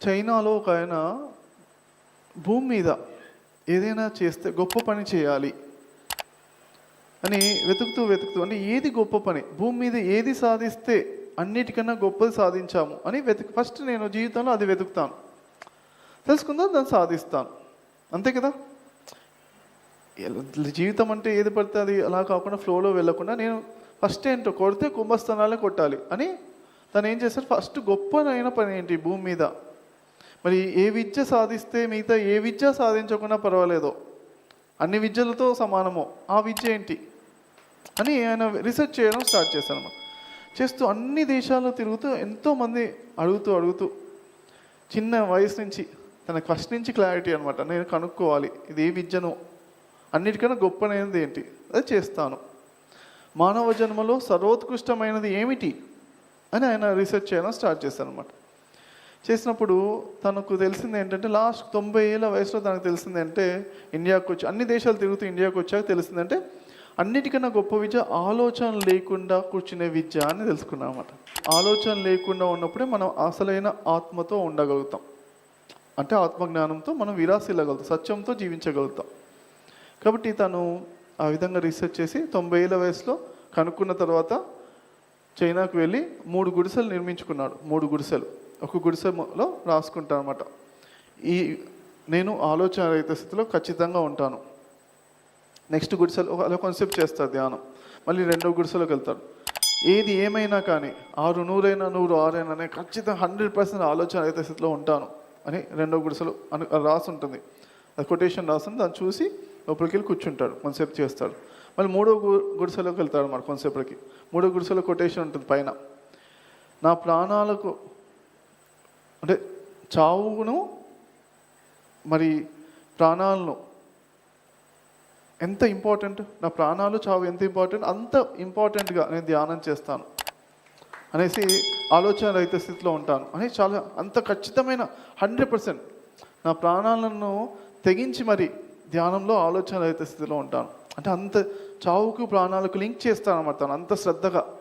చైనాలో ఒక ఆయన భూమి మీద ఏదైనా చేస్తే గొప్ప పని చేయాలి అని వెతుకుతూ వెతుకుతూ అంటే ఏది గొప్ప పని? భూమి మీద ఏది సాధిస్తే అన్నిటికన్నా గొప్పది సాధించాము అని వెతుకు ఫస్ట్ నేను జీవితంలో అది వెతుకుతాను. తెలుసుకుందా దాన్ని సాధిస్తాను. అంతే కదా? జీవితం అంటే ఏది పడితే అది అలా కాకుండా ఫ్లోలో వెళ్ళకుండా నేను ఫస్ట్ ఏంటో కొడితే కుంభస్థానాలే కొట్టాలి అని తను ఏం చేశారు ఫస్ట్ గొప్పనైన పని ఏంటి భూమి మీద? మరి ఏ విద్య సాధిస్తే మిగతా ఏ విద్య సాధించకుండా పర్వాలేదో? అన్ని విద్యలతో సమానమో? ఆ విద్య ఏంటి? అని ఆయన రీసెర్చ్ చేయడం స్టార్ట్ చేశాను అనమాట చేస్తూ అన్ని దేశాల్లో తిరుగుతూ ఎంతోమంది అడుగుతూ అడుగుతూ చిన్న వయసు నుంచి తన ఫస్ట్ నుంచి క్లారిటీ అనమాట నేను కనుక్కోవాలి ఇది ఏ విద్యను? అన్నిటికన్నా గొప్పనైనది ఏంటి? అది చేస్తాను. మానవ జన్మలో సర్వోత్కృష్టమైనది ఏమిటి? అని ఆయన రీసెర్చ్ చేయడం స్టార్ట్ చేశాను అనమాట చేసినప్పుడు తనకు తెలిసింది ఏంటంటే లాస్ట్ తొంభై ఏళ్ళ వయసులో తనకు తెలిసింది అంటే ఇండియాకు వచ్చి అన్ని దేశాలు తిరుగుతూ ఇండియాకు వచ్చాక తెలిసిందంటే అన్నిటికన్నా గొప్ప విద్య ఆలోచన లేకుండా కూర్చునే విద్య అని తెలుసుకున్నాం అనమాట ఆలోచన లేకుండా ఉన్నప్పుడే మనం అసలైన ఆత్మతో ఉండగలుగుతాం. అంటే ఆత్మజ్ఞానంతో మనం విరాసిల్లగలుగుతాం సత్యంతో జీవించగలుగుతాం. కాబట్టి తను ఆ విధంగా రీసెర్చ్ చేసి తొంభై ఏళ్ళ వయసులో కనుక్కున్న తర్వాత చైనాకు వెళ్ళి మూడు గుడిసెలు నిర్మించుకున్నాడు. మూడు గుడిసెలు. ఒక గుడిసెలో రాసుకుంటాను అనమాట ఈ నేను ఆలోచన రహిత స్థితిలో ఖచ్చితంగా ఉంటాను. నెక్స్ట్ గుడిసెలు అలా కాన్సెప్ట్ చేస్తారు ధ్యానం. మళ్ళీ రెండో గుడిసెలోకి వెళ్తాడు ఏది ఏమైనా కానీ ఆరు నూరైనా నూరు ఆరైనా నేను ఖచ్చితంగా హండ్రెడ్ పర్సెంట్ ఆలోచన రహిత స్థితిలో ఉంటాను అని రెండో గుడిసెలు అని రాసి ఉంటుంది అది కొటేషన్ రాస్తుంది దాన్ని చూసి లోపలికి వెళ్ళి కూర్చుంటాడు. కాన్సెప్ట్ చేస్తాడు. మళ్ళీ మూడో గు- గుడిసెలోకి వెళ్తాడు మన కాన్సెప్ట్కి మూడో గుడిసెలో కొటేషన్ ఉంటుంది పైన. నా ప్రాణాలకు అంటే చావును మరి ప్రాణాలను ఎంత ఇంపార్టెంట్ నా ప్రాణాలు చావు ఎంత ఇంపార్టెంట్ అంత ఇంపార్టెంట్గా నేను ధ్యానం చేస్తాను అనేసి ఆలోచన రహిత స్థితిలో ఉంటాను. అని చాలా అంత ఖచ్చితమైన హండ్రెడ్ పర్సెంట్ నా ప్రాణాలను తెగించి మరి ధ్యానంలో ఆలోచన రహిత స్థితిలో ఉంటాను. అంటే అంత చావుకు ప్రాణాలకు లింక్ చేస్తాను అన్నమాట అంత శ్రద్ధగా